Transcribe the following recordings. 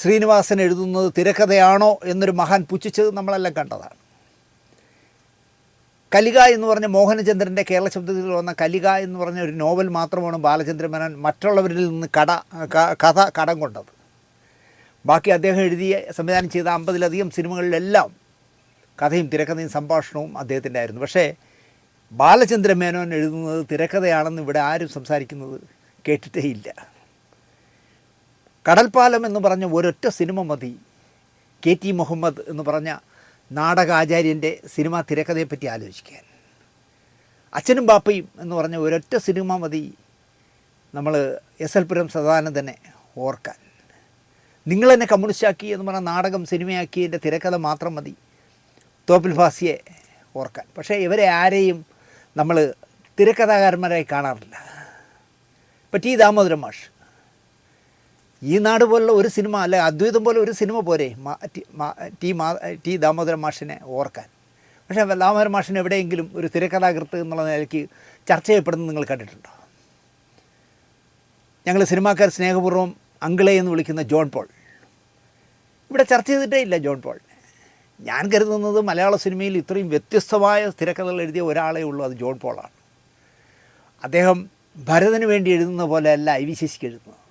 ശ്രീനിവാസൻ എഴുതുന്നത് തിരക്കഥയാണോ എന്നൊരു മഹാൻ പുച്ഛിച്ചത് നമ്മളെല്ലാം കണ്ടതാണ്. കലിക എന്ന് പറഞ്ഞ മോഹനചന്ദ്രന്റെ കേരള ശബ്ദത്തിൽ വന്ന കലിക എന്ന് പറഞ്ഞ ഒരു നോവൽ മാത്രമാണ് ബാലചന്ദ്ര മേനോൻ മറ്റുള്ളവരിൽ നിന്ന് കട കഥ കടം കൊണ്ടത്. ബാക്കി അദ്ദേഹം എഴുതിയ സംവിധാനം ചെയ്ത അമ്പതിലധികം സിനിമകളിലെല്ലാം കഥയും തിരക്കഥയും സംഭാഷണവും അദ്ദേഹത്തിന്റെ ആയിരുന്നു. പക്ഷേ ബാലചന്ദ്രൻ മേനോൻ എഴുതുന്നത് തിരക്കഥയാണെന്ന് ഇവിടെ ആരും സംസാരിക്കുന്നത് കേട്ടിട്ടേ ഇല്ല. കടൽപ്പാലം എന്ന് പറഞ്ഞ ഒരൊറ്റ സിനിമ മതി. കെ ടി മുഹമ്മദ് എന്ന് പറഞ്ഞ നാടകാചാര്യന്റെ സിനിമാ തിരക്കഥയെപ്പറ്റി ആലോചിക്കാൻ. അച്ഛനും ബാപ്പയും എന്ന് പറഞ്ഞ ഒരൊറ്റ സിനിമ മതി നമ്മൾ എസ് എൽ പുരം സദാനന്ദനെ ഓർക്കാൻ. നിങ്ങളെന്നെ കമ്മ്യൂണിസ്റ്റാക്കി എന്ന് പറഞ്ഞ നാടകം സിനിമയാക്കിയതിന്റെ തിരക്കഥ മാത്രം മതി. തോപ്പിൽ ഫാസിയെ ഓർക്കാൻ. പക്ഷേ ഇവരെ ആരെയും നമ്മൾ തിരക്കഥാകാരന്മാരായി കാണാറില്ല. ഇപ്പം ടി ദാമോദരൻ മാഷ്. ഈ നാട് പോലുള്ള ഒരു സിനിമ അല്ലെ അദ്വൈതം പോലെ ഒരു സിനിമ പോരെ? ടി- മാ- ടി ദാമോദര മാഷിനെ ഓർക്കാൻ. പക്ഷേ ദാമോദര മാഷിന് എവിടെയെങ്കിലും ഒരു തിരക്കഥാകൃത്ത് എന്നുള്ള നിലയ്ക്ക് ചർച്ച ചെയ്യപ്പെടുന്നത് നിങ്ങൾ കണ്ടിട്ടുണ്ടോ? ഞങ്ങൾ സിനിമാക്കാർ സ്നേഹപൂർവം അങ്കിളെ എന്ന് വിളിക്കുന്ന ജോൺ പോൾ. ഇവിടെ ചർച്ച ചെയ്തിട്ടേ ഇല്ല ജോൺ പോൾ. ഞാൻ കരുതുന്നത് മലയാള സിനിമയിൽ ഇത്രയും വ്യത്യസ്തമായ തിരക്കഥകൾ എഴുതിയ ഒരാളേ ഉള്ളൂ അത് ജോൺ പോളാണ്. അദ്ദേഹം ഭരതന് വേണ്ടി എഴുതുന്ന പോലെയല്ല ഐ വി എഴുതുന്നത്.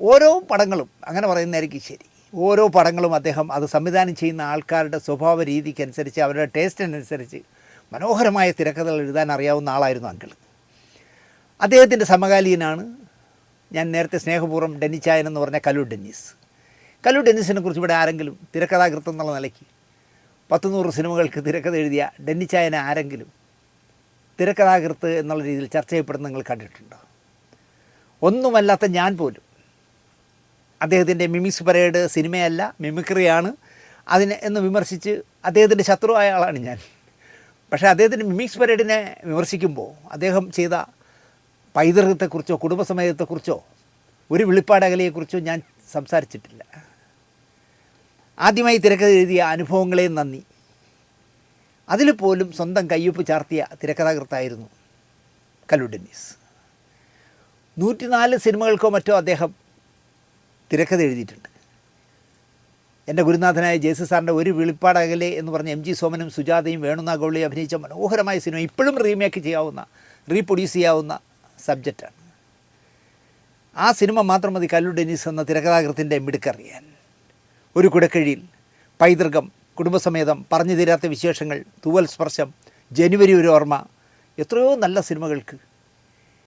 ഓരോ പടങ്ങളും അങ്ങനെ പറയുന്നതായിരിക്കും ശരി. ഓരോ പടങ്ങളും അദ്ദേഹം അത് സംവിധാനം ചെയ്യുന്ന ആൾക്കാരുടെ സ്വഭാവ രീതിക്കനുസരിച്ച് അവരുടെ ടേസ്റ്റിനനുസരിച്ച് മനോഹരമായ തിരക്കഥകൾ എഴുതാൻ അറിയാവുന്ന ആളായിരുന്നു അങ്കിൾ. അദ്ദേഹത്തിന്റെ സമകാലീനാണ് ഞാൻ നേരത്തെ സ്നേഹപൂർവം ഡെന്നിച്ചായൻ എന്ന് പറഞ്ഞ കലു ഡെന്നിസ്. കലു ഡെന്നിസിനെ കുറിച്ച് ഇവിടെ ആരെങ്കിലും തിരക്കഥാകൃത്തം എന്നുള്ള നിലയ്ക്ക് പത്ത് നൂറ് സിനിമകൾക്ക് തിരക്കഥ എഴുതിയ ഡെന്നിച്ചായനെ ആരെങ്കിലും തിരക്കഥാകൃത്ത് എന്നുള്ള രീതിയിൽ ചർച്ച ചെയ്യപ്പെടുന്ന നിങ്ങൾ കണ്ടിട്ടുണ്ടോ? ഒന്നുമല്ലാത്ത ഞാൻ പോലും അദ്ദേഹത്തിന്റെ മിമിക്സ് പരേഡ് സിനിമയല്ല മിമിക്രിയാണ്. അതിനെ എന്ന് വിമർശിച്ച് അദ്ദേഹത്തിന്റെ ശത്രുവായ ആളാണ് ഞാൻ. പക്ഷേ അദ്ദേഹത്തിന്റെ മിമിക്സ് പരേഡിനെ വിമർശിക്കുമ്പോൾ അദ്ദേഹം ചെയ്ത പൈതൃകത്തെക്കുറിച്ചോ കുടുംബസമേതത്തെക്കുറിച്ചോ ഒരു വെളിപ്പാടകലയെക്കുറിച്ചോ ഞാൻ സംസാരിച്ചിട്ടില്ല. ആദ്യമായി തിരക്കഥ എഴുതിയ അനുഭവങ്ങളെയും നന്ദി. അതിൽ പോലും സ്വന്തം കയ്യൊപ്പ് ചാർത്തിയ തിരക്കഥാകൃത്തായിരുന്നു കല്ലു ഡെന്നീസ്. നൂറ്റിനാല് സിനിമകൾക്കോ മറ്റോ അദ്ദേഹം തിരക്കഥ എഴുതിയിട്ടുണ്ട്. എന്റെ ഗുരുനാഥനായ ജേസു സാറിന്റെ ഒരു വെളിപ്പാടകലെ എന്ന് പറഞ്ഞ എം ജി സോമനും സുജാതയും വേണുനാഗോളിയും അഭിനയിച്ച മനോഹരമായ സിനിമ ഇപ്പോഴും റീമേക്ക് ചെയ്യാവുന്ന റീപ്രൊഡ്യൂസ് ചെയ്യാവുന്ന സബ്ജക്റ്റാണ്. ആ സിനിമ മാത്രം മതി കല്ലു ഡെന്നീസ് എന്ന തിരക്കഥാകൃത്തിന്റെ മിടുക്കറിയാൻ. ഒരു കുടക്കഴിയിൽ പൈതൃകം കുടുംബസമേതം പറഞ്ഞു തീരാത്ത വിശേഷങ്ങൾ തൂവൽ സ്പർശം ജനുവരി ഒരു ഓർമ്മ എത്രയോ നല്ല സിനിമകൾക്ക്